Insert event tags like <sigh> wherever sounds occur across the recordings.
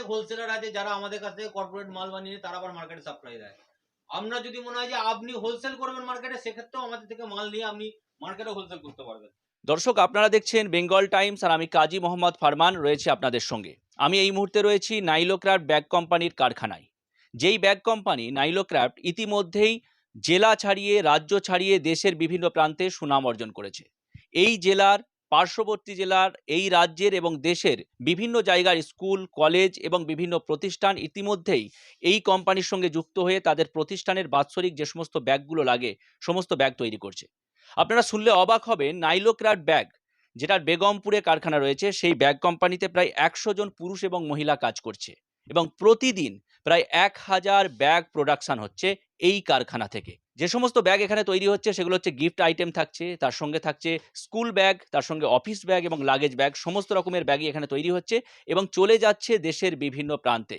অনেক হোলসেলার আছে যারা আমাদের কাছ থেকে কর্পোরেট মাল বানিয়ে তারা আবার মার্কেটে সাপ্লাই দেয়। আমরা যদি মনে হয় যে আপনি হোলসেল করবেন মার্কেটে সেক্ষেত্রেও আমাদের থেকে মাল নিয়ে আপনি মার্কেটে হোলসেল করতে পারবেন। দর্শক, আপনারা দেখছেন বেঙ্গল টাইমস আর আমি কাজী মোহাম্মদ ফারমান রয়েছে আপনাদের সঙ্গে। আমি এই মুহূর্তে রয়েছি নাইলোক্রাফট ব্যাগ কোম্পানির কারখানায়। যেই ব্যাগ কোম্পানি নাইলোক্রাফট ইতিমধ্যেই জেলা ছাড়িয়ে, রাজ্য ছাড়িয়ে দেশের বিভিন্ন প্রান্তে সুনাম অর্জন করেছে। এই জেলার পার্শ্ববর্তী জেলার এই রাজ্যের এবং দেশের বিভিন্ন জায়গার স্কুল, কলেজ এবং বিভিন্ন প্রতিষ্ঠান ইতিমধ্যেই এই কোম্পানির সঙ্গে যুক্ত হয়ে তাদের প্রতিষ্ঠানের বাৎসরিক যে সমস্ত ব্যাগগুলো লাগে, সমস্ত ব্যাগ তৈরি করছে। আপনারা শুনলে অবাক হবেন নাইলোক্রাফট ব্যাগ, যেটার বেগমপুরে কারখানা রয়েছে, সেই ব্যাগ কোম্পানিতে প্রায় একশো জন পুরুষ এবং মহিলা কাজ করছে। এবং প্রতিদিন প্রায় এক হাজার ব্যাগ প্রোডাকশন হচ্ছে এই কারখানা থেকে। যে সমস্ত ব্যাগ এখানে তৈরি হচ্ছে সেগুলো হচ্ছে গিফট আইটেম থাকছে, তার সঙ্গে থাকছে স্কুল ব্যাগ, তার সঙ্গে অফিস ব্যাগ এবং লাগেজ ব্যাগ, সমস্ত রকমের ব্যাগই এখানে তৈরি হচ্ছে এবং চলে যাচ্ছে দেশের বিভিন্ন প্রান্তে।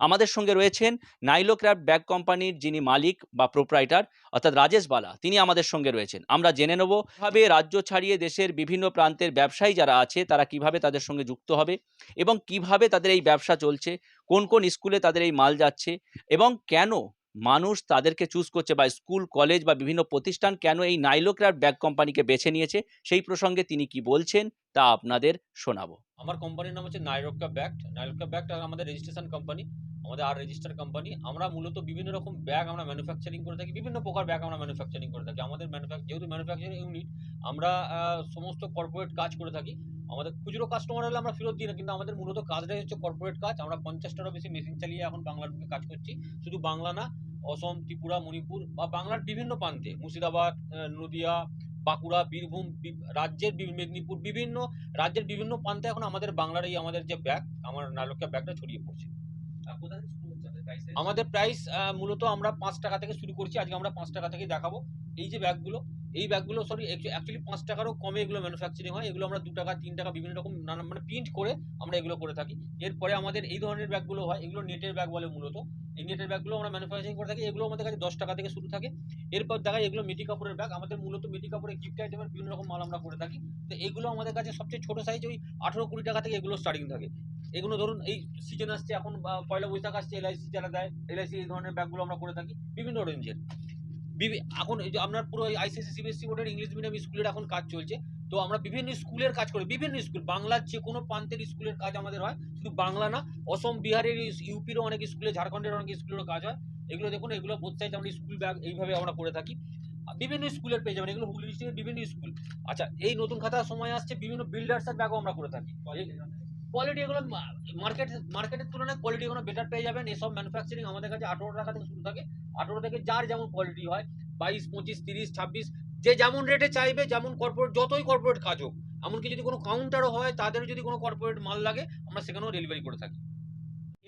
আমাদের সঙ্গে রয়েছেন নাইলোক্রাফট ব্যাগ কোম্পানির যিনি মালিক বা প্রোপ্রাইটার, অর্থাৎ রাজেশ বালা, তিনি আমাদের সঙ্গে রয়েছেন। আমরা জেনে নেব ভাবে রাজ্য ছাড়িয়ে দেশের বিভিন্ন প্রান্তের ব্যবসায়ী যারা আছে, তারা কীভাবে তাদের সঙ্গে যুক্ত হবে এবং কীভাবে তাদের এই ব্যবসা চলছে, কোন কোন স্কুলে তাদের এই মাল যাচ্ছে এবং কেন মানুষ তাদেরকে চুজ করছে বা স্কুল কলেজ বা বিভিন্ন প্রতিষ্ঠান কেন এই নাইলোক্রাফট ব্যাগ কোম্পানিকে বেছে নিয়েছে? সেই প্রসঙ্গে তিনি কি বলছেন? তা আপনাদের শোনাবো। আমার কোম্পানির নাম হচ্ছে নাইরক্কা ব্যাগ নাইরক্কা ব্যাগ আমাদের রেজিস্ট্রেশন কোম্পানি আমাদের আর রেজিস্টার কোম্পানি আমরা মূলত বিভিন্ন রকম ব্যাগ আমরা ম্যানুফ্যাকচারিং করে থাকি, বিভিন্ন প্রকার ব্যাগ আমরা ম্যানুফ্যাকচারিং করে থাকি। আমাদের যেহেতু ম্যানুফ্যাকচারিং ইউনিট আমরা সমস্ত কর্পোরেট কাজ করে থাকি। আমাদের খুচরো কাস্টমার হলে আমরা ফেরত দিই না, কিন্তু আমাদের মূলত কাজটাই হচ্ছে কর্পোরেট কাজ। আমরা পঞ্চাশটারও বেশি মেশিন চালিয়ে এখন বাংলার কাজ করছি। শুধু বাংলা না অসম ত্রিপুরা মণিপুর বা বাংলার বিভিন্ন প্রান্তে মুর্শিদাবাদ নদীয়া বাঁকুড়া বীরভূম রাজ্যের মেদিনীপুর বিভিন্ন রাজ্যের বিভিন্ন প্রান্তে এখন আমাদের বাংলার এই আমাদের যে ব্যাগ আমার নালকীয় ব্যাগটা ছড়িয়ে পড়ছে। আমাদের প্রাইস মূলত আমরা পাঁচ টাকা থেকে শুরু করছি আজকে আমরা পাঁচ টাকা থেকে দেখাবো। এই যে ব্যাগগুলো এই ব্যাগগুলো সরি অ্যাকচুয়ালি পাঁচ টাকারও কমে এগুলো ম্যানুফ্যাকচারিং হয়। এগুলো আমরা দু টাকা, তিন টাকা বিভিন্ন রকম নানা মানে প্রিন্ট করে আমরা এগুলো করে থাকি। এরপরে আমাদের এই ধরনের ব্যাগগুলো হয়, এগুলো নেটের ব্যাগ বলে মূলত। এই নেটের ব্যাগগুলো আমরা ম্যানুফ্যাকচারিং করে থাকি, এগুলো আমাদের কাছে দশ টাকা থেকে শুরু থাকে। এরপর দেখা এগুলো মেটি কাপড়ের ব্যাগ আমাদের মূলত মেটি কাপড়ের গিফট আইটেমের বিভিন্ন রকম মাল আমরা করে থাকি। তো এগুলো আমাদের কাছে সবচেয়ে ছোট সাইজ ওই আঠেরো কুড়ি টাকা থেকে এগুলো স্টার্টিং থাকে। এগুলো ধরুন, এই সিজন আসছে, এখন পয়লা বৈশাখ আসছে এলআইসি যারা দেয় এলআইসি এই ধরনের ব্যাগগুলো আমরা করে থাকি, বিভিন্ন রেঞ্জের এখন আপনার পুরো আইসিএসসি সিবিএসসি বোর্ডের ইংলিশ মিডিয়াম স্কুলের এখন কাজ চলছে। তো আমরা বিভিন্ন স্কুলের কাজ করি, বিভিন্ন স্কুল, বাংলার যে কোনো প্রান্তের স্কুলের কাজ আমাদের হয়, শুধু বাংলা না, অসম, বিহারের ইউপিরও অনেক স্কুলে ঝাড়খণ্ডের অনেক স্কুলেরও কাজ হয়। এগুলো দেখুন, এগুলো বোধ আমরা স্কুল ব্যাগ এইভাবে আমরা করে থাকি। বিভিন্ন স্কুলের পেয়ে যাবেন এগুলো হুগলি ডিস্ট্রিক্টের বিভিন্ন স্কুল আচ্ছা এই নতুন খাতার সময় আসছে, বিভিন্ন বিল্ডার্সের ব্যাগও আমরা করে থাকি। কোয়ালিটি এগুলো মার্কেট মার্কেটের তুলনায় কোয়ালিটি এগুলো বেটার পেয়ে যাবেন। এসব ম্যানুফ্যাকচারিং আমাদের কাছে আঠেরো টাকা থেকে শুরু থাকে। আঠেরো থেকে যার যেমন কোয়ালিটি হয়, বাইশ, পঁচিশ, তিরিশ, ছাব্বিশ, যে যেমন রেটে চাইবে, যেমন কর্পোরেট যতই কর্পোরেট কাজ হোক, এমনকি যদি কোনো কাউন্টারও হয় তাদের যদি কোনো কর্পোরেট মাল লাগে, আমরা সেখানেও ডেলিভারি করে থাকি।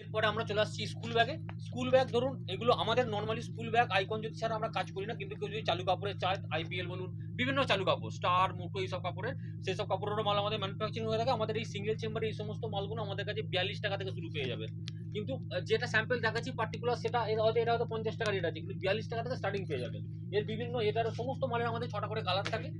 এরপরে আমরা চলে আসছি স্কুল ব্যাগে স্কুল ব্যাগ ধরুন, এগুলো আমাদের নর্মালি স্কুল ব্যাগ আইকন যদি ছাড়া আমরা কাজ করি না, কিন্তু কেউ যদি চালু কাপড়ের চায় আইপিএল বলুন, বিভিন্ন চালু কাপড় স্টার মুটো এইসব কাপড়ের সেই সব কাপড়েরও মাল আমাদের ম্যানুফ্যাকচারিং হয়ে থাকে। আমাদের এই সিঙ্গেল চেম্বারে এই সমস্ত মালগুলো আমাদের কাছে বিয়াল্লিশ টাকা থেকে শুরু পেয়ে যাবে। কিন্তু যেটা স্যাম্পল দেখাচ্ছি পার্টিকুলার সেটা হয়তো এটা হয়তো পঞ্চাশ টাকা রেট আছে, কিন্তু বিয়াল্লিশ টাকা থেকে স্টার্টিং পেয়ে যাবে। এর বিভিন্ন এটার সমস্ত মালের আমাদের ছটা করে কালার থাকে।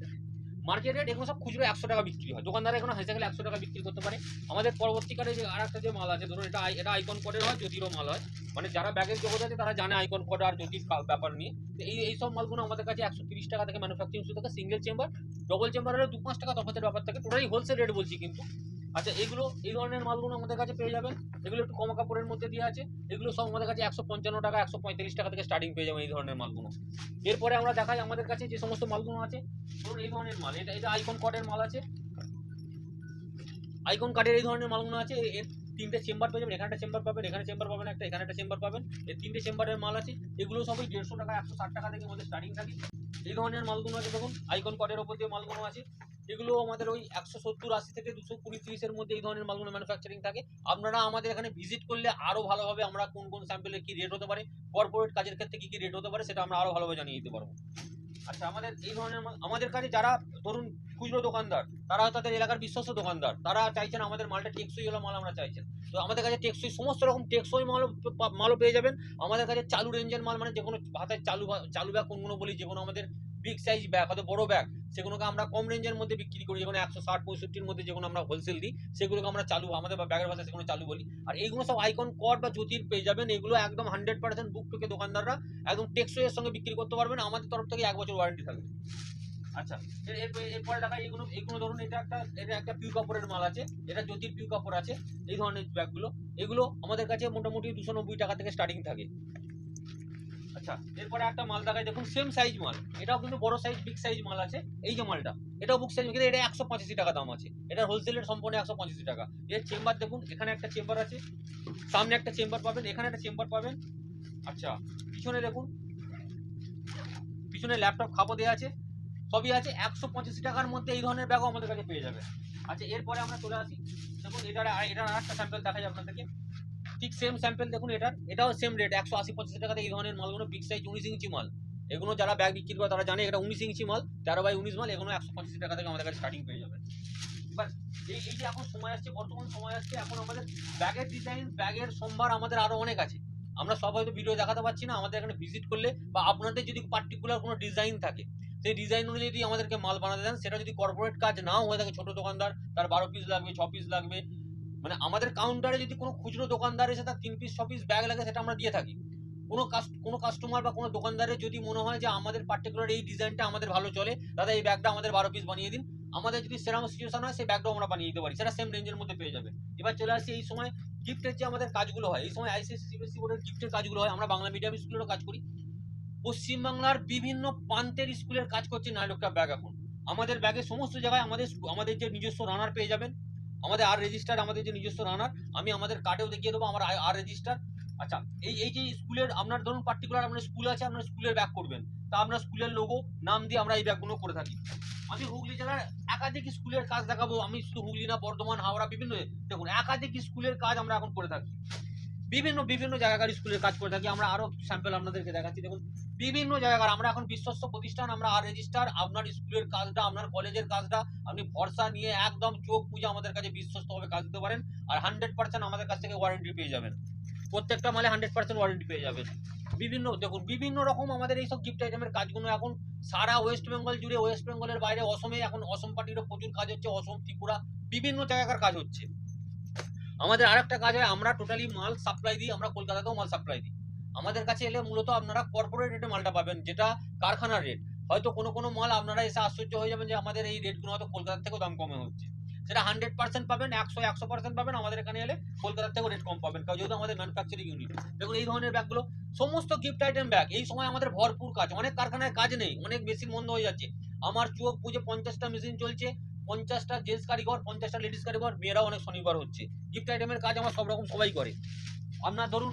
মার্কেট রেট এগুলো সব খুচরো একশো টাকা বিক্রি হয়। দোকানদার এখন হেসে গেলে একশো টাকা বিক্রি করতে পারে। আমাদের পরবর্তীকালে যে আর একটা যে মাল আছে, ধরুন এটা এটা আইকন কোডের হয়, জ্যোতিরও মাল হয়। মানে যারা ব্যাগের জগৎ আছে, তারা জানে আইকন কোড আর জ্যোতির ব্যাপার নিয়ে। এই এই সব মালগুলো আমাদের কাছে একশো তিরিশ টাকা থেকে ম্যানুফ্যাকচারিং শুরু থাকে সিঙ্গেল চেম্বার ডবল চেম্বার হলে দু পাঁচ টাকা তফাতের ব্যাপার থাকে। টোটালি হোলসেল রেট বলছি কিন্তু। আচ্ছা এগুলো, এই ধরনের মালগুলো আমাদের কাছে পেয়ে যাবেন। এগুলো একটু কম কাপড়ের মধ্যে দিয়ে আছে। এগুলো সব আমাদের কাছে একশো পঞ্চান্ন টাকা, একশো পঁয়তাল্লিশ টাকা থেকে স্টার্টিং পেয়ে যাবেন এই ধরনের মালগুলো। এরপরে আমরা দেখাই আমাদের কাছে যে সমস্ত মালগুলো আছে। ধরুন এই ধরনের মাল, এটা এটা আইকন কটের মাল আছে। আইকন কার্ডের এই ধরনের মালগুলো আছে। এর তিনটে চেম্বার পেয়ে যাবেন। এখানে একটা চেম্বার পাবেন, এখানে চেম্বার পাবেন একটা, এখানে একটা চেম্বার পাবেন। এর তিনটে চেম্বারের মাল আছে। এগুলো সবই দেড়শো টাকা, একশো ষাট টাকা থেকে আমাদের স্টার্টিং থাকে। এই ধরনের মালগুলো আছে, দেখুন আইকন কটের ওপর যে মালগুলো আছে। এগুলো আমাদের ওই একশো সত্তর, আশি থেকে দুশো কুড়ি, তিরিশের মধ্যে এই ধরনের মালগুলো ম্যানুফ্যাকচারিং থাকে। আপনারা আমাদের এখানে ভিজিট করলে আরও ভালোভাবে আমরা কোন কোন স্যাম্পেলের কি রেট হতে পারে কর্পোরেট কাজের ক্ষেত্রে কি কি রেট হতে পারে সেটা আমরা আরও ভালোভাবে জানিয়ে দিতে পারব। আচ্ছা আমাদের এই ধরনের মাল আমাদের কাছে যারা, ধরুন খুচরো দোকানদার, তারা তাদের এলাকার বিশ্বস্ত দোকানদার, তারা চাইছেন আমাদের মালটা টেকসই হলো মাল আমরা চাইছেন। তো আমাদের কাছে টেকসই, সমস্ত রকম টেকসই মালও পা- মালও পেয়ে যাবেন। আমাদের কাছে চালু রেঞ্জের মাল মানে যে কোনো হাতের চালু চালু ব্যাগ কোনগুলো বলি যে কোনো আমাদের বিগ সাইজ ব্যাগ হয়তো বড় ব্যাগ সেগুলোকে আমরা কম রেঞ্জের মধ্যে বিক্রি করি, যেগুলো একশো ষাট, পঁয়ষট্টির মধ্যে যেগুলো আমরা হোলসেল দিই, সেগুলোকে আমরা চালু, আমাদের ব্যাগের ভাষায় সেগুলো চালু বলি। আর এইগুলো সব আইকন কট বা জ্যোতির পেয়ে যাবেন, এগুলো একদম হান্ড্রেড পার্সেন্ট বুক টুকে দোকানদাররা একদম টেকসইয়ের সঙ্গে বিক্রি করতে পারবেন, আমাদের তরফ থেকে এক বছর ওয়ারেন্টি থাকবে। আচ্ছা এর- এরপরে দেখা এগুলো এগুলো ধরুন, এটা একটা এটা একটা পিউ কাপড়ের মাল আছে, এটা জ্যোতির পিউ কাপড় আছে, এই ধরনের ব্যাগগুলো এগুলো আমাদের কাছে মোটামুটি দুশো নব্বই টাকা থেকে স্টার্টিং থাকে। আচ্ছা এরপরে একটা মাল দেখায় দেখুন সেম সাইজ মাল। এটাও কিন্তু বড় সাইজ বিগ সাইজ মাল আছে। এই যে মালটা, এটাও বুক সাইজ কিন্তু এটা একশো পঁচাশি টাকা দাম আছে। এটা হোলসেলের সম্পূর্ণ একশো পঁচাশি টাকা। এর চেম্বার দেখুন, এখানে একটা চেম্বার আছে। সামনে একটা চেম্বার পাবেন, এখানে একটা চেম্বার পাবেন। আচ্ছা পিছনে দেখুন, পিছনে ল্যাপটপ খাপো দেওয়া আছে। সবই আছে, একশো পঁচাশি টাকার মধ্যে এই ধরনের ব্যাগও আমাদের কাছে পেয়ে যাবে। আচ্ছা এরপরে আমরা চলে আসি। দেখুন, এটার এটার আর একটা স্যাম্পেল দেখা যায় আপনাদেরকে। ঠিক সেম স্যাম্পেল দেখুন এটার এটাও সেম রেট একশো আশি পঁচাশি টাকাতে এই ধরনের মালগুলো বিগ সাইজ উনিশ ইঞ্চি মাল। এগুলো যারা ব্যাগ বিক্রি করে তারা জানে এটা উনিশ ইঞ্চি মাল, তেরো বাই উনিশ মাল, এগুলো একশো পঁচাশি টাকা থেকে আমাদের কাছে স্টার্টিং পেয়ে যাবে। এবার এই এই যে এখন সময় আসছে, বর্তমান সময় আসছে, এখন আমাদের ব্যাগের ডিজাইন ব্যাগের সম্ভার আমাদের আরও অনেক আছে। আমরা সব হয়তো ভিডিও দেখাতে পারছি না, আমাদের এখানে ভিজিট করলে বা আপনাদের যদি পার্টিকুলার কোনো ডিজাইন থাকে, সেই ডিজাইন অনুযায়ী আমাদেরকে মাল বানাতে দেন, সেটা যদি কর্পোরেট কাজ নাও হয়ে থাকে, ছোট দোকানদার, তার বারো পিস লাগবে, ছ পিস লাগবে মানে আমাদের কাউন্টারে যদি কোনো খুচরো দোকানদার এসে তার তিন পিস ছ পিস ব্যাগ লাগে, সেটা আমরা দিয়ে থাকি। কোনো কোনো কাস্টমার বা কোনো দোকানদারের যদি মনে হয় যে আমাদের পার্টিকুলার এই ডিজাইনটা আমাদের ভালো চলে, দাদা এই ব্যাগটা আমাদের বারো পিস বানিয়ে দিন। আমাদের যদি সেরকম সিচুয়েশন হয়, সেই ব্যাগটাও আমরা বানিয়ে দিতে পারি। সেটা সেম রেঞ্জের মধ্যে পেয়ে যাবে। এবার চলে আসি, এই সময় গিফটের যে আমাদের কাজগুলো হয়, এই সময় আইসিএসসি সিবিএসসি বোর্ডের গিফটের কাজগুলো হয়, আমরা বাংলা মিডিয়াম স্কুলেরও কাজ করি। পশ্চিমবাংলার বিভিন্ন প্রান্তের স্কুলের কাজ করছে নাইলকা ব্যাগ এখন। আমাদের ব্যাগে সমস্ত জায়গায় আমাদের আমাদের যে নিজস্ব রানার পেয়ে যাবেন। আমাদের আর রেজিস্টার আমাদের যে নিজস্ব রানার আমি আমাদের কার্ডেও দেখিয়ে দেবো, আমার আর রেজিস্টার আচ্ছা এই এই যে স্কুলের, আপনার ধরুন পার্টিকুলার আপনার স্কুল আছে, আপনার স্কুলের ব্যাগ করবেন। তা আমরা স্কুলের লোগো নাম দিয়ে আমরা এই ব্যাগগুলো করে থাকি। আমি হুগলি জেলার একাধিক স্কুলের কাজ দেখাবো। আমি শুধু হুগলি না, বর্ধমান, হাওড়া, বিভিন্ন, দেখুন, একাধিক স্কুলের কাজ আমরা এখন করে থাকি। বিভিন্ন বিভিন্ন জায়গার স্কুলের কাজ করে থাকি। আমরা আরও স্যাম্পল আপনাদেরকে দেখাচ্ছি। দেখুন, বিভিন্ন জায়গার আমরা এখন বিশ্বস্ত প্রতিষ্ঠান, আমরা আর রেজিস্টার আপনার স্কুলের কাজটা, আপনার কলেজের কাজটা, আপনি ভরসা নিয়ে একদম চোখ পুজো আমাদের কাছে বিশ্বস্তভাবে কাজ দিতে পারেন। আর হান্ড্রেড পার্সেন্ট আমাদের কাছ থেকে ওয়ারেন্টি পেয়ে যাবেন। প্রত্যেকটা মালে হান্ড্রেড পার্সেন্ট ওয়ারেন্টি পেয়ে যাবেন। বিভিন্ন, দেখুন, বিভিন্ন রকম আমাদের এইসব গিফট আইটেমের কাজগুলো এখন সারা ওয়েস্ট বেঙ্গল জুড়ে ওয়েস্ট বেঙ্গলের বাইরে, অসমে এখন অসম পার্টিরও প্রচুর কাজ হচ্ছে, অসম, ত্রিপুরা, বিভিন্ন জায়গার কাজ হচ্ছে। আমাদের আরেকটা কাজ হয়, আমরা টোটালি মাল সাপ্লাই দিই, আমরা কলকাতাতেও মাল সাপ্লাই দিই। আমাদের কাছে এলে মূলত আপনারা কর্পোরেট রেটে মালটা পাবেন, যেটা কারখানার রেট হয়তো কোনো কোনো মাল আপনারা এসে আশ্চর্য হয়ে যাবেন যে আমাদের এই রেটগুলো হয়তো কলকাতার থেকেও দাম কমে হচ্ছে। সেটা হান্ড্রেড পার্সেন্ট পাবেন, একশো একশো পার্সেন্ট পাবেন, আমাদের এখানে এলে কলকাতার থেকেও রেট কম পাবেন, কারণ যেহেতু আমাদের ম্যানুফ্যাকচারিং ইউনিট দেখুন, এই ধরনের ব্যাগগুলো, সমস্ত গিফট আইটেম ব্যাগ এই সময় আমাদের ভরপুর কাজ, অনেক কারখানায় কাজ নেই, অনেক মেশিন বন্ধ হয়ে যাচ্ছে। আমার চোখ বুঝে পঞ্চাশটা মেশিন চলছে পঞ্চাশটা জেন্টস কারিগর, পঞ্চাশটা লেডিস কারিগর, মেয়েরাও অনেক শনিবার হচ্ছে। গিফট আইটেমের কাজ আমার সব রকম সবাই করে। আপনার ধরুন,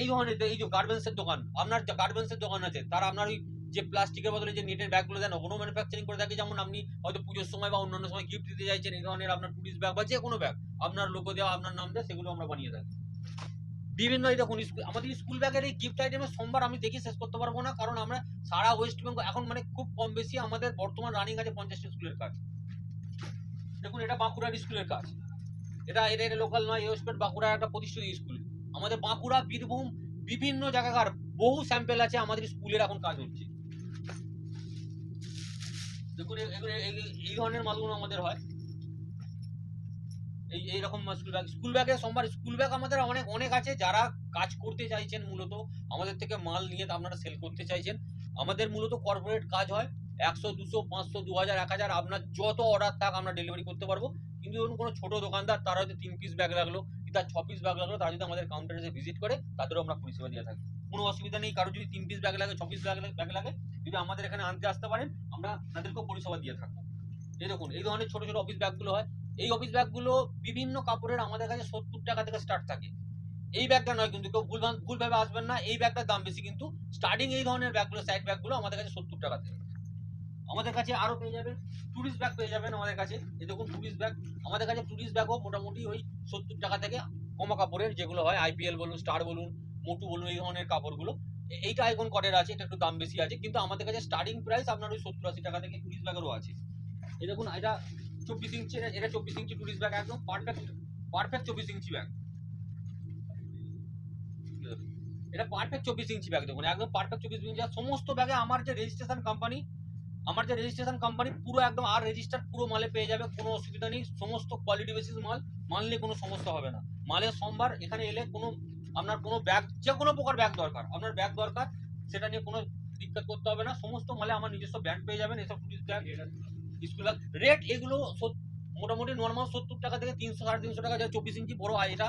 এই ধরনের, এই যে গার্মেন্টসের দোকান, আপনার যে গার্মেন্টসের দোকান আছে, তারা আপনার ওই যে প্লাস্টিকের বদলে যে নেটের ব্যাগগুলো দেন, ওগুলো ম্যানুফ্যাকচারিং করে থাকে। যেমন আপনি হয়তো পুজোর সময় বা অন্যান্য সময় গিফট দিতে চাইছেন, এই ধরনের আপনার টুরিস্ট ব্যাগ বা যে কোনো ব্যাগ আপনার লোগো দেওয়া, আপনার নাম দেওয়া, সেগুলো আমরা বানিয়ে থাকি। বিভিন্ন এই দেখুন স্কুল আমাদের স্কুল ব্যাগের এই গিফট আইটেমের সোমবার আমি দেখে শেষ করতে পারব না, কারণ আমরা সারা ওয়েস্ট বেঙ্গল এখন মানে খুব কম বেশি আমাদের বর্তমান রানিং আছে পঞ্চাশটি স্কুলের কাজ। দেখুন, এটা বাঁকুড়ার স্কুলের কাজ। এটা এটা এটা লোকাল নয় ওয়েস্ট বেঙ্গল বাঁকুড়ার একটা প্রতিষ্ঠিত স্কুল আমাদের বাঁকুড়া, বীরভূম বিভিন্ন জায়গাকার বহু স্যাম্পেল আছে আমাদের স্কুলের এখন কাজ হচ্ছে। দেখুন এই ধরনের মালগুলো আমাদের হয়। এই, এইরকম স্কুল ব্যাগ স্কুল ব্যাগে সোমবার স্কুল ব্যাগ আমাদের অনেক অনেক আছে যারা কাজ করতে চাইছেন মূলত, আমাদের থেকে মাল নিয়ে আপনারা সেল করতে চাইছেন। আমাদের মূলত কর্পোরেট কাজ হয়, একশো, দুশো, পাঁচশো, দু হাজার, এক হাজার, আপনার যত অর্ডার থাক আমরা ডেলিভারি করতে পারব। কিন্তু ধরুন কোনো ছোট দোকানদার, তারা হয়তো তিন পিস ব্যাগ লাগল কি তার ছ পিস ব্যাগ লাগল, তারা যদি আমাদের কাউন্টারে এসে ভিজিট করে, তাদেরও আমরা পরিষেবা দিয়ে থাকি। কোনো অসুবিধা নেই, কারও যদি তিন পিস ব্যাগ লাগে, ছ পিস ব্যাগ ব্যাগ লাগে, যদি আমাদের এখানে আনতে আসতে পারেন, আমরা তাদেরকেও পরিষেবা দিয়ে থাকব। এই দেখুন, এই ধরনের ছোট ছোট অফিস ব্যাগগুলো হয় এই অফিস ব্যাগগুলো বিভিন্ন কাপড়ের আমাদের কাছে সত্তর টাকা থেকে স্টার্ট থাকে। এই ব্যাগটা নয় কিন্তু কেউ ভুল ভুলভাবে আসবেন না। এই ব্যাগটার দাম বেশি কিন্তু স্টার্টিং এই ধরনের ব্যাগগুলো সাইড ব্যাগগুলো আমাদের কাছে সত্তর টাকা থেকে। আমাদের কাছে আরও পেয়ে যাবেন টুরিস্ট ব্যাগ পেয়ে যাবেন আমাদের কাছে। দেখুন টুরিস্ট ব্যাগ আমাদের কাছে টুরিস্ট ব্যাগও মোটামুটি ওই সত্তর টাকা থেকে কমা কাপড়ের যেগুলো হয় আইপিএল বলুন স্টার বলুন, মোটু বলুন, এই ধরনের কাপড়গুলো। এইটা আইকন কটের আছে, এটা একটু দাম বেশি আছে, কিন্তু আমাদের কাছে স্টার্টিং প্রাইস আপনার ওই সত্তর আশি টাকা থেকে টুরিস্ট ব্যাগেরও আছে। এই দেখুন, এটা চব্বিশ ইঞ্চি, এটা- চব্বিশ ইঞ্চি টুরিস্ট ব্যাগ একদম পারফেক্ট পারফেক্ট চব্বিশ ইঞ্চি ব্যাগ এটা পারফেক্ট চব্বিশ ইঞ্চি ব্যাগ দেখুন, একদম পারফেক্ট চব্বিশ ইঞ্চি সমস্ত ব্যাগে আমার যে রেজিস্ট্রেশন কোম্পানি আমার যে রেজিস্ট্রেশন কোম্পানি পুরো একদম আর রেজিস্টার পুরো মালে পেয়ে যাবে, কোনো অসুবিধা নেই। সমস্ত কোয়ালিটি বেসিস মাল মাল নিয়ে কোনো সমস্যা হবে না। মালের সোমবার এখানে এলে কোনো, আপনার কোনো ব্যাগ যে কোনো প্রকার ব্যাগ দরকার। আপনার ব্যাগ দরকার, সেটা নিয়ে কোনো দিক্কত করতে হবে না। সমস্ত মালে আমার নিজস্ব ব্যাগ পেয়ে যাবেন, এসব টুরিস্ট ব্যাগ স্কুল রেট এগুলো মোটামুটি নর্মাল সত্তর টাকা থেকে তিনশো, সাড়ে তিনশো টাকা যা চব্বিশ ইঞ্চি বড় হয় এটা।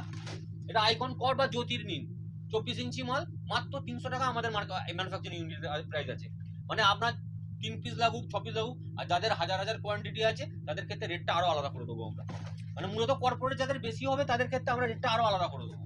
এটা আইকন কর বা জ্যোতির নিন। চব্বিশ ইঞ্চি মাল, মাত্র তিনশো টাকা আমাদের ম্যানুফ্যাকচারিং ইউনিটের প্রাইস আছে। মানে আপনার তিন পিস লাগুক, ছ পিস লাগুক, আর যাদের হাজার হাজার কোয়ান্টিটি আছে, তাদের ক্ষেত্রে রেটটা আরও আলাদা করে দেবো আমরা। মানে মূলত কর্পোরেট যাদের বেশি হবে, তাদের ক্ষেত্রে আমরা রেটটা আরও আলাদা করে দেবো।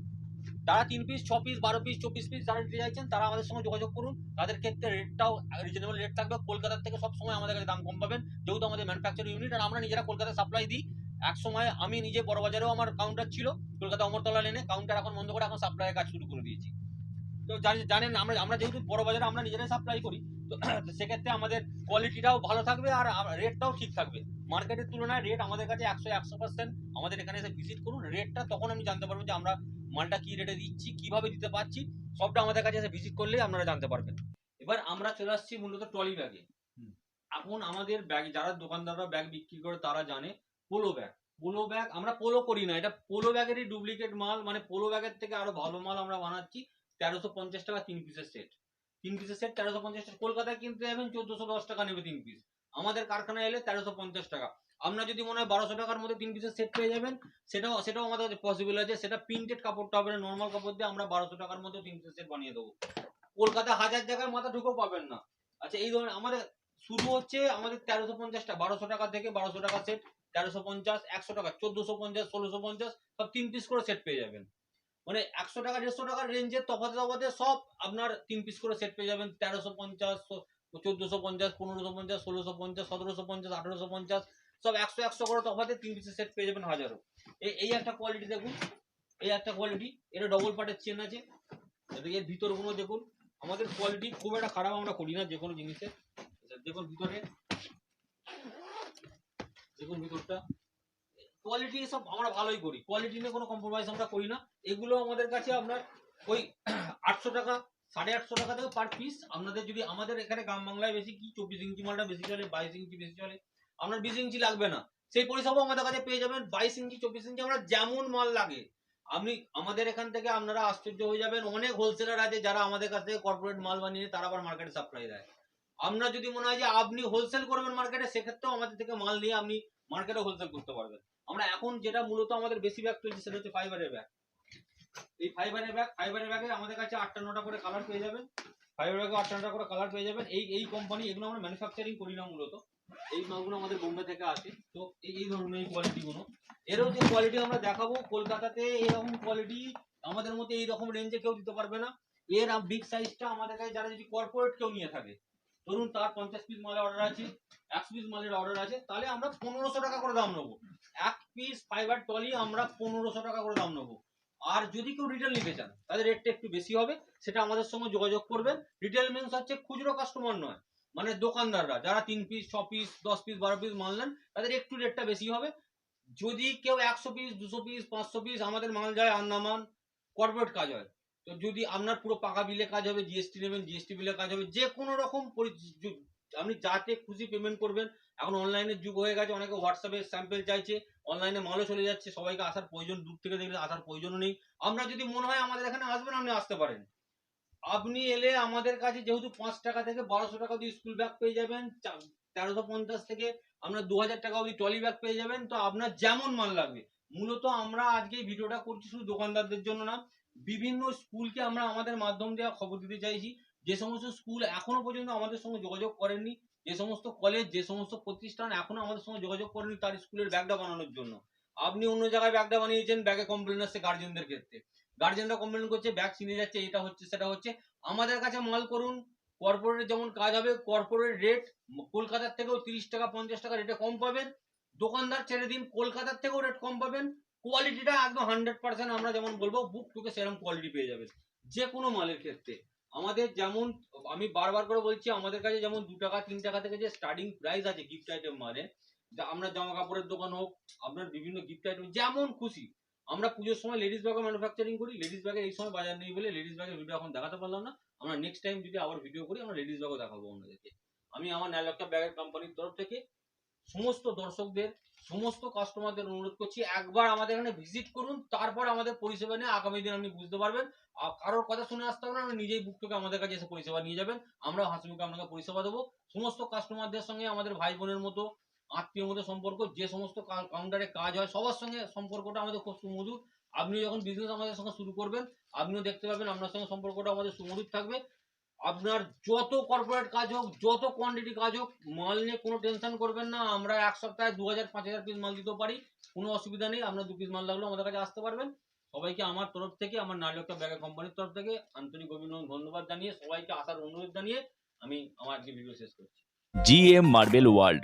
যারা তিন পিস ছ পিস বারো পিস চব্বিশ পিস যারা নিতে চাইছেন, তারা আমাদের সঙ্গে যোগাযোগ করুন। তাদের ক্ষেত্রে রেটটাও রিজনেবল রেট থাকবে। কলকাতার থেকে সব সময় আমাদের কাছে দাম কম পাবেন, যেহেতু আমাদের ম্যানুফ্যাকচারিং ইউনিট আর আমরা নিজেরা কলকাতায় সাপ্লাই দিই। এক সময় আমি নিজে বড় বাজারেও আমার কাউন্টার ছিল, কলকাতা অমরতলা লেনে কাউন্টার এখন বন্ধ করে এখন সাপ্লাইয়ের কাজ শুরু করে দিয়েছি। তো জানি- জানেন, আমরা আমরা যেহেতু বড় বাজারে আমরা নিজেরাই সাপ্লাই করি, তো <clears throat> সেক্ষেত্রে আমাদের কোয়ালিটিটাও ভালো থাকবে আর রেটটাও ঠিক থাকবে। মার্কেটের তুলনায় রেট আমাদের কাছে একশো একশো পার্সেন্ট আমাদের এখানে এসে ভিজিট করুন। রেটটা তখন আমি জানতে পারব যে আমরা মালটা কি রেটে দিচ্ছি কীভাবে দিতে পারছি সবটা আমাদের কাছে এসে ভিজিট করলেই আপনারা জানতে পারবেন। এবার আমরা চলে আসছি মূলত ট্রলি ব্যাগে এখন আমাদের ব্যাগ যারা দোকানদাররা ব্যাগ বিক্রি করে তারা জানে পোলো ব্যাগ পোলো ব্যাগ আমরা পোলো করি না এটা পোলো ব্যাগেরই ডুপ্লিকেট মাল মানে পোলো ব্যাগের থেকে আরও ভালো মাল আমরা বানাচ্ছি তেরোশো পঞ্চাশ টাকা তিন পিসের সেট তিন পিসের সেট তেরোশো পঞ্চাশ টাকা। কলকাতায় কিনতে যাবেন চোদ্দশো দশ টাকা নেবে তিন পিস আমাদের কারখানায় এলে তেরোশো পঞ্চাশ টাকা। আপনার যদি মনে হয় বারোশো টাকার মধ্যে তিন পিসের সেট পেয়ে যাবেন, সেটাও সেটাও আমাদের পসিবল আছে। সেটা প্রিন্টেড কাপড়টা হবে না নর্মাল কাপড় দিয়ে আমরা বারোশো টাকার মধ্যে তিন পিসের সেট বানিয়ে দেবো। কলকাতা হাজার জায়গায় মাথা ঢুকেও পাবেন না। আচ্ছা এই ধরনের আমাদের শুরু হচ্ছে আমাদের তেরোশো পঞ্চাশটা, বারোশো টাকা থেকে বারোশো টাকা সেট তেরোশো পঞ্চাশ, একশো টাকা, চোদ্দশো পঞ্চাশ, ষোলোশো পঞ্চাশ, সব তিন পিস করে সেট পেয়ে যাবেন। মানে একশো টাকা, দেড়শো টাকার রেঞ্জের তফাতে তফাতে সব আপনার তিন পিস করে সেট পেয়ে যাবেন। তেরোশো পঞ্চাশ, চোদ্দশো পঞ্চাশ, পনেরোশো পঞ্চাশ, ষোলোশো পঞ্চাশ, সতেরোশো পঞ্চাশ, আঠারোশো পঞ্চাশ সব একশো একশো করে তফাতে তিন পিসের সেট পেয়ে যাবেন হাজারো এই এই একটা কোয়ালিটি দেখুন, এই একটা কোয়ালিটি এটা ডবল পার্টের চেন আছে। এর ভিতরগুলো দেখুন, আমাদের কোয়ালিটি খুব একটা খারাপ আমরা করি না যে কোনো জিনিসের দেখুন ভিতরে, দেখুন ভিতরটা। কোয়ালিটি সব আমরা ভালোই করি কোয়ালিটি নিয়ে কোনো কম্প্রোমাইজ আমরা করি না। এগুলো আমাদের কাছে আপনার ওই আটশো টাকা, সাড়ে আটশো টাকা থেকে পার পিস আপনাদের যদি আমাদের এখানে গ্রাম বাংলায় বেশি কি, চব্বিশ ইঞ্চি মালটা বেশি চলে, বাইশ ইঞ্চি বেশি চলে আপনার বিশ ইঞ্চি লাগবে না। সেই পরিষেবা আমাদের কাছে পেয়ে যাবেন। বাইশ ইঞ্চি, চব্বিশ ইঞ্চি আমরা যেমন মাল লাগে। আপনি, আমাদের এখান থেকে আপনারা আশ্চর্য হয়ে যাবেন। অনেক হোলসেলার আছে যারা আমাদের কাছ থেকে কর্পোরেট মাল বানিয়ে তারা আবার মার্কেটে সাপ্লাই দেয়। আপনার যদি মনে হয় যে আপনি হোলসেল করবেন মার্কেটে সেক্ষেত্রেও আমাদের থেকে মাল নিয়ে আপনি মার্কেটে হোলসেল করতে পারবেন। আমরা এখন যেটা মূলত আমাদের বেশি ব্যাগ চলছে সেটা হচ্ছে ফাইবারের ব্যাগ এই ফাইবারের ব্যাগ ফাইবারের ব্যাগে আমাদের কাছে আটটা, নটা করে কালার পেয়ে যাবেন। ফাইবার ব্যাগে আটটা, নটা করে কালার পেয়ে যাবেন। এই এই কোম্পানি এগুলো আমরা ম্যানুফ্যাকচারিং করি না মূলত। এই মালগুলো আমাদের বোম্বে থেকে আসে। তো এই এই ধরনের কোয়ালিটি গুলো। এরও যে কোয়ালিটি আমরা দেখাবো, কলকাতাতে এরকম কোয়ালিটি আমাদের মধ্যে এই রকম রেঞ্জে কেউ দিতে পারবে না। এর বিগ সাইজটা আমাদের কাছে যারা যদি কর্পোরেট কেউ নিয়ে থাকে, ধরুন তার পঞ্চাশ পিস মালের অর্ডার আছে একশো পিস মালের অর্ডার আছে, তাহলে আমরা পনেরোশো টাকা করে দাম নেব। এক পিস ফাইবার টলি আমরা পনেরোশো টাকা করে দাম নেব। আর যদি কেউ রিটেল নিতে চান তাদের রেটটা একটু বেশি হবে, সেটা আমাদের সঙ্গে যোগাযোগ করবেন। রিটেল মিনস হচ্ছে খুচরো কাস্টমার নয়। মানে দোকানদাররা যারা তিন পিস ছ পিস দশ পিস বারো পিস মাল নেন তাদের একটু রেটটা বেশি হবে। যদি কেউ একশো পিস দুশো পিস পাঁচশো পিস আমাদের মাল যায় আন্দামান কর্পোরেট কাজ হয়। তো যদি আপনার পুরো পাকা বিলে কাজ হবে জিএসটি নেবেন জিএসটি বিলে কাজ হবে, যে কোনো রকম আপনি যাতে খুশি পেমেন্ট করবেন, এখন অনলাইনের যুগ হয়ে গেছে, অনেকে হোয়াটসঅ্যাপে স্যাম্পেল চাইছে অনলাইনে মালও চলে যাচ্ছে, সবাইকে আসার প্রয়োজন, দূর থেকে দেখলে আসার প্রয়োজনও নেই। আমরা যদি মনে হয় আমাদের এখানে আসবেন, আপনি আসতে পারেন। আপনি এলে আমাদের কাছে যেহেতু পাঁচ টাকা থেকে বারোশো টাকা অব্দি স্কুল ব্যাগ পেয়ে যাবেন তেরোশো পঞ্চাশ থেকে আপনার দু হাজার টাকা অব্দি ট্রলি ব্যাগ পেয়ে যাবেন। তো আপনার যেমন মাল লাগবে। মূলত আমরা আজকে এই ভিডিওটা করছি শুধু দোকানদারদের জন্য না, বিভিন্ন স্কুলকে আমরা আমাদের মাধ্যম দেওয়া খবর দিতে চাইছি। যে সমস্ত স্কুল এখনও পর্যন্ত আমাদের সঙ্গে যোগাযোগ করেননি, যে সমস্ত কলেজ যে সমস্ত প্রতিষ্ঠান এখনও আমাদের সঙ্গে যোগাযোগ করেনি তার স্কুলের ব্যাগটা বানানোর জন্য। আপনি অন্য জায়গায় ব্যাগটা বানিয়েছেন ব্যাগে কমপ্লেন আসছে গার্জেনদের ক্ষেত্রে। গার্জেনরা কমপ্লেন করছে ব্যাগ ছিনে যাচ্ছে, এটা হচ্ছে, সেটা হচ্ছে। আমাদের কাছে মাল করুন কর্পোরেট যেমন কাজ হবে কর্পোরেট রেট কলকাতার থেকেও তিরিশ টাকা, পঞ্চাশ টাকা রেটে কম পাবেন। দোকানদার ছেড়ে দিন, কলকাতার থেকেও রেট কম পাবেন। কোয়ালিটিটা একদম হান্ড্রেড পার্সেন্ট আমরা যেমন বলব বুক টুকে সেরকম কোয়ালিটি পেয়ে যাবেন। যে কোনো মালের ক্ষেত্রে। আমাদের যেমন, আমি বারবার করে বলছি, আমাদের কাছে যেমন দু টাকা, তিন টাকা থেকে যে স্টার্টিং প্রাইস আছে গিফট আইটেম মানে আমরা জামা কাপড়ের দোকান হোক আপনার বিভিন্ন গিফট আইটেম যেমন খুশি। আমরা পুজোর সময় লেডিস ব্যাগও ম্যানুফ্যাকচারিং করি লেডিস ব্যাগে এই সময় বাজার নেই বলে লেডিস ব্যাগের ভিডিও এখন দেখাতে পারলাম না। আমরা নেক্সট টাইম যদি আবার ভিডিও করি, আমরা লেডিস ব্যাগও দেখাবো আপনাদেরকে। আমি আমার ন্যালকা ব্যাগের কোম্পানির তরফ থেকে সমস্ত দর্শকদের, সমস্ত কাস্টমারদের অনুরোধ করছি, একবার আমাদের এখানে ভিজিট করুন, তারপর আমাদের পরিষেবা নিয়ে আগামী দিন আপনি বুঝতে পারবেন। আর কারোর কথা শুনে আসতে হবে না নিজেই বুক থেকে আমাদের কাছে এসে পরিষেবা নিয়ে যাবেন। আমরা হাসিমুখে আপনাকে পরিষেবা দেবো। সমস্ত কাস্টমারদের সঙ্গে আমাদের ভাই বোনের মতো আত্মীয় মতো সম্পর্ক, যে সমস্ত কাউন্টারে কাজ হয়, সবার সঙ্গে সম্পর্কটা আমাদের খুব সুমধুর। আপনি যখন বিজনেস আমাদের সঙ্গে শুরু করবেন, আপনিও দেখতে পাবেন আপনার সঙ্গে সম্পর্কটা আমাদের সুমধুর থাকবে। আপনার যত কর্পোরেট কাজ হোক, যত কোয়ান্টিটি কাজ হোক, মাল নিয়ে কোনো টেনশন করবেন না। আমরা এক সপ্তাহে দু হাজার, পাঁচ হাজার পিস মাল দিতে পারি, কোনো অসুবিধা নেই। আপনার দু পিস মাল লাগলেও আমাদের কাছে আসতে পারবেন। সবাইকে আমার তরফ থেকে, আমার নারীলক্ষা ব্যাগের কোম্পানির তরফ থেকে আন্তরিক অভিনন্দন, ধন্যবাদ জানিয়ে সবাইকে আসার অনুরোধ জানিয়ে আমি আমার আজকে ভিডিও শেষ করছি। জিএম মার্বেল ওয়ার্ল্ড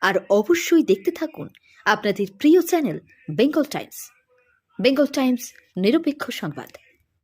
আর অবশ্যই দেখতে থাকুন আপনাদের প্রিয় channel Bengal Times. Bengal Times নিরপেক্ষ সংবাদ।